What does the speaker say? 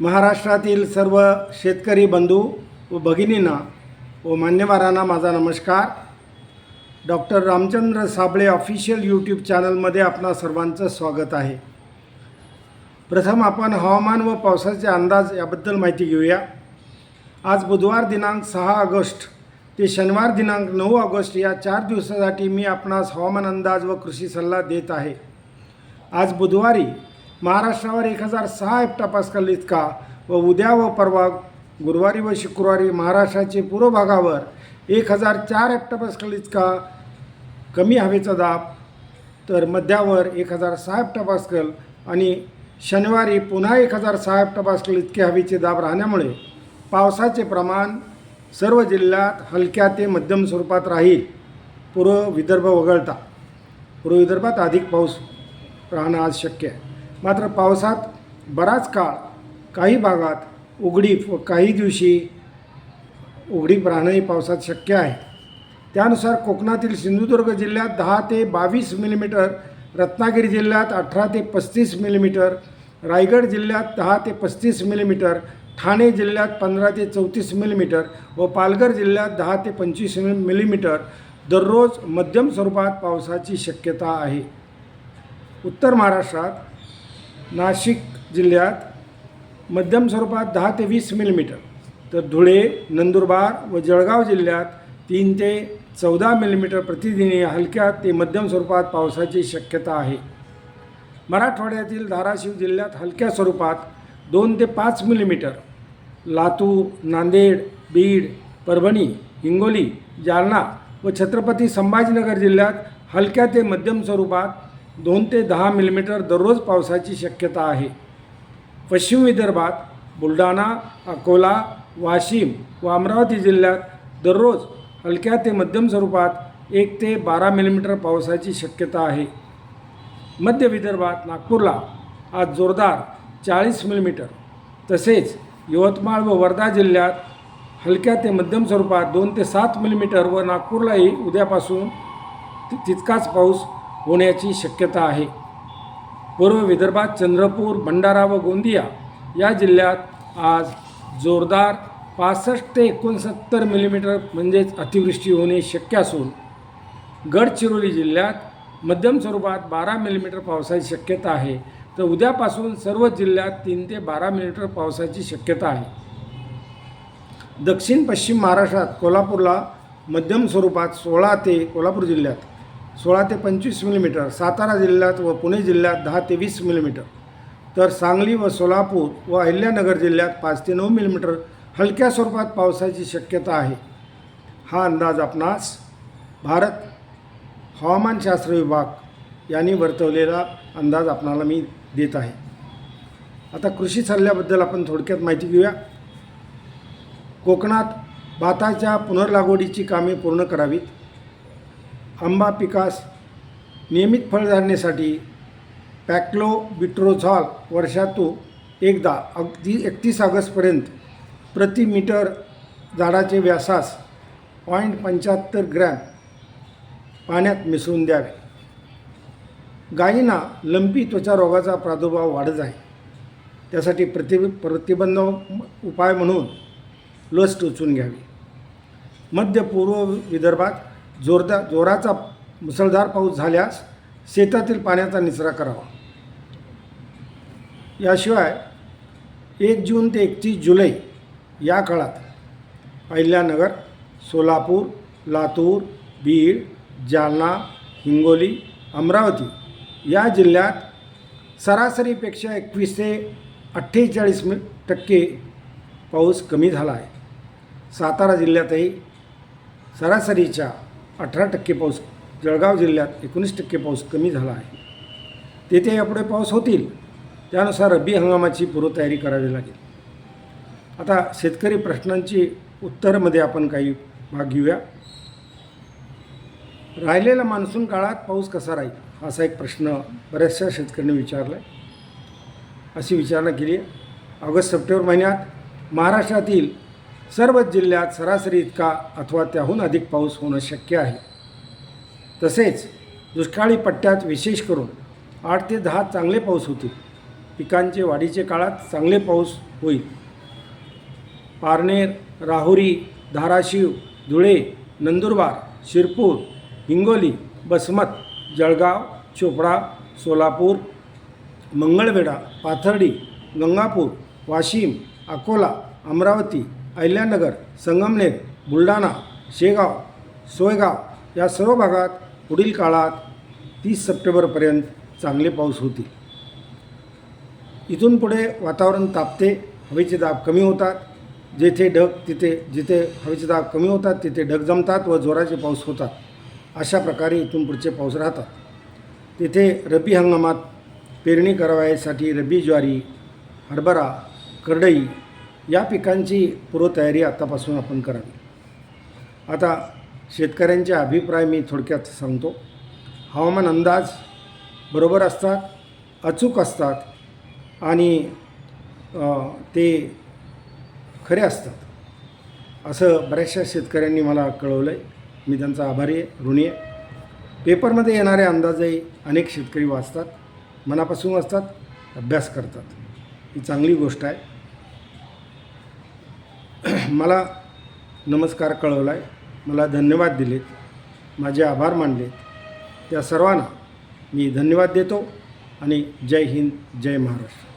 महाराष्ट्रातील सर्व शेतकरी बंधू व भगिनींना व मान्यवरांना माझा नमस्कार. Doctor Ramchandra Sable official YouTube चॅनलमध्ये आपणा सर्वांचं स्वागत आहे. प्रथम आपण हवामान व पावसाचे अंदाज याबद्दल माहिती घेऊया. आज बुधवार दिनांक सहा ऑगस्ट ते शनिवार दिनांक नऊ ऑगस्ट या चार दिवसासाठी मी आपणास हवामान अंदाज व कृषी सल्ला देत आहे. आज बुधवारी महाराष्ट्रावर एक हजार सहा हेक्टापास्कल इतका व उद्या व परवा गुरुवारी व शुक्रवारी महाराष्ट्राचे पूर्व भागावर एक हजार चार हेक्टापास्कल इतका कमी हवेचा दाब तर मध्यावर एक हजार सहा हेक्टापास्कल आणि शनिवारी पुन्हा एक हजार सहा हेक्टापास्कल इतके हवेचे दाब राहण्यामुळे पावसाचे प्रमाण सर्व जिल्ह्यात हलक्या ते मध्यम स्वरूपात राहील. पूर्व विदर्भ वगळता. पूर्व विदर्भात अधिक पाऊस राहणं आज शक्य आहे. मात्र पावसात बराच काळ काही भागात उघडीप व काही दिवशी उघडीप राहणंही पावसात शक्य आहे. त्यानुसार कोकणातील सिंधुदुर्ग जिल्ह्यात दहा ते बावीस मिलीमीटर रत्नागिरी जिल्ह्यात अठरा ते पस्तीस मिलीमीटर रायगड जिल्ह्यात दहा ते पस्तीस मिलीमीटर ठाणे जिल्ह्यात पंधरा ते चौतीस मिलीमीटर व पालघर जिल्ह्यात दहा ते पंचवीस मिलीमीटर दररोज मध्यम स्वरूपात पावसाची शक्यता आहे. उत्तर महाराष्ट्रात नाशिक जिल्ह्यात मध्यम स्वरूपात दहा ते वीस मिलीमीटर तर धुळे नंदुरबार व जळगाव जिल्ह्यात तीन ते चौदा मिलीमीटर प्रतिदिनी हलक्या ते मध्यम स्वरूपात पावसाची शक्यता आहे. मराठवाड्यातील धाराशिव जिल्ह्यात हलक्या स्वरूपात दोन ते पाच मिलीमीटर लातूर नांदेड बीड परभणी हिंगोली जालना व छत्रपती संभाजीनगर जिल्ह्यात हलक्या ते मध्यम स्वरूपात दोन ते दहा मिलीमीटर दररोज पावसाची शक्यता आहे. पश्चिम विदर्भात बुलढाणा अकोला वाशिम व अमरावती जिल्ह्यात दररोज हलक्या ते मध्यम स्वरूपात एक ते बारा मिलीमीटर पावसाची शक्यता आहे. मध्य विदर्भात नागपूरला आज जोरदार चाळीस मिलीमीटर तसेच यवतमाळ व वर्धा जिल्ह्यात हलक्या ते मध्यम स्वरूपात दोन ते सात मिलीमीटर व नागपूरलाही उद्यापासून तितकाच पाऊस होण्याची शक्यता आहे. पूर्व विदर्भात चंद्रपूर भंडारा व गोंदिया या जिल्ह्यात आज जोरदार पासष्ट ते एकोणसत्तर मिलीमीटर म्हणजेच अतिवृष्टी होणे शक्य असून गडचिरोली जिल्ह्यात मध्यम स्वरूपात बारा मिलीमीटर पावसाची शक्यता आहे. तर उद्यापासून सर्व जिल्ह्यात तीन ते बारा मिलीमीटर पावसाची शक्यता आहे. दक्षिण पश्चिम महाराष्ट्रात कोल्हापूरला मध्यम स्वरूपात सोळा ते कोल्हापूर जिल्ह्यात सोळा ते पंचवीस मिलीमीटर सातारा जिल्ह्यात व पुणे जिल्ह्यात दहा ते वीस मिलीमीटर. तर सांगली व सोलापूर व अहिल्यानगर जिल्ह्यात पाच ते नऊ मिलीमीटर हलक्या स्वरूपात पावसाची शक्यता आहे. हा अंदाज आपणास भारत हवामानशास्त्र विभाग यांनी वर्तवलेला अंदाज आपणाला मी देत आहे. आता कृषी सल्ल्याबद्दल आपण थोडक्यात माहिती घेऊया. कोकणात भाताच्या पुनर्लागवडीची कामे पूर्ण करावीत. आंबा पिकास नियमित फळधारणेसाठी पॅक्लो बिट्रोझॉल वर्षातून एकदा अगदी एकतीस ऑगस्टपर्यंत प्रति मीटर झाडाचे व्यासास पॉईंट पंच्याहत्तर ग्रॅम पाण्यात मिसळून द्यावे. गायींना लंपी त्वचा रोगाचा प्रादुर्भाव वाढत आहे. त्यासाठी प्रति प्रतिबंध उपाय म्हणून लस टोचून घ्यावी. मध्य पूर्व विदर्भात जोरदार जोराचा मुसळधार पाऊस झाल्यास शेतातील पाण्याचा निचरा करावा. याशिवाय एक जून ते एकतीस जुलै या काळात अहिल्यानगर सोलापूर लातूर बीड जालना हिंगोली अमरावती या जिल्ह्यात सरासरीपेक्षा एकवीस ते अठ्ठेचाळीस मि टक्के पाऊस कमी झाला आहे. सातारा जिल्ह्यातही सरासरीच्या अठरा टक्के पाऊस जळगाव जिल्ह्यात एकोणीस टक्के पाऊस कमी झाला आहे. तेथे यापुढे पाऊस होतील त्यानुसार रब्बी हंगामाची पूर्वतयारी करावी लागेल. आता शेतकरी प्रश्नांची उत्तरमध्ये आपण काही भाग घेऊया. राहिलेल्या मान्सून काळात पाऊस कसा राहील असा एक प्रश्न बऱ्याचशा शेतकऱ्यांनी विचारला आहे अशी विचारणा केली आहे ऑगस्ट सप्टेंबर महिन्यात महाराष्ट्रातील सर्वच जिल्ह्यात सरासरी इतका अथवा त्याहून अधिक पाऊस होणं शक्य आहे. तसेच दुष्काळी पट्ट्यात विशेष करून आठ ते दहा चांगले पाऊस होतील. पिकांचे वाढीचे काळात चांगले पाऊस होईल. पारनेर राहुरी धाराशिव धुळे नंदुरबार शिरपूर हिंगोली बसमत जळगाव चोपडा सोलापूर मंगळवेढा पाथर्डी गंगापूर वाशिम अकोला अमरावती अहिल्यानगर संगमनेर बुलढाणा शेगाव सोयगाव या सर्व भागात पुढील काळात तीस सप्टेंबरपर्यंत चांगले पाऊस होतील. इथून पुढे वातावरण तापते हवेचे दाब कमी होतात. जेथे ढग तिथे जिथे हवेचे दाब कमी होतात तिथे ढग जमतात व जोराचे पाऊस होतात. अशा प्रकारे इथून पुढचे पाऊस राहतात. तिथे रब्बी हंगामात पेरणी करावयासाठी रब्बी ज्वारी हरभरा करडई या पिकांची पूर्वतयारी आतापासून आपण करावी. आता शेतकऱ्यांचे अभिप्राय मी थोडक्यात सांगतो. हवामान अंदाज बरोबर असतात अचूक असतात आणि ते खरे असतात. असं बऱ्याचशा शेतकऱ्यांनी मला कळवलं आहे मी त्यांचा आभारी आहे ऋणी आहे. पेपरमध्ये येणारे अंदाजही अनेक शेतकरी वाचतात मनापासून वाचतात अभ्यास करतात. ही चांगली गोष्ट आहे. मला नमस्कार कळवला आहे मला धन्यवाद दिलेत. माझे आभार मानले त्या सर्वांना मी धन्यवाद देतो आणि जय हिंद जय महाराष्ट्र.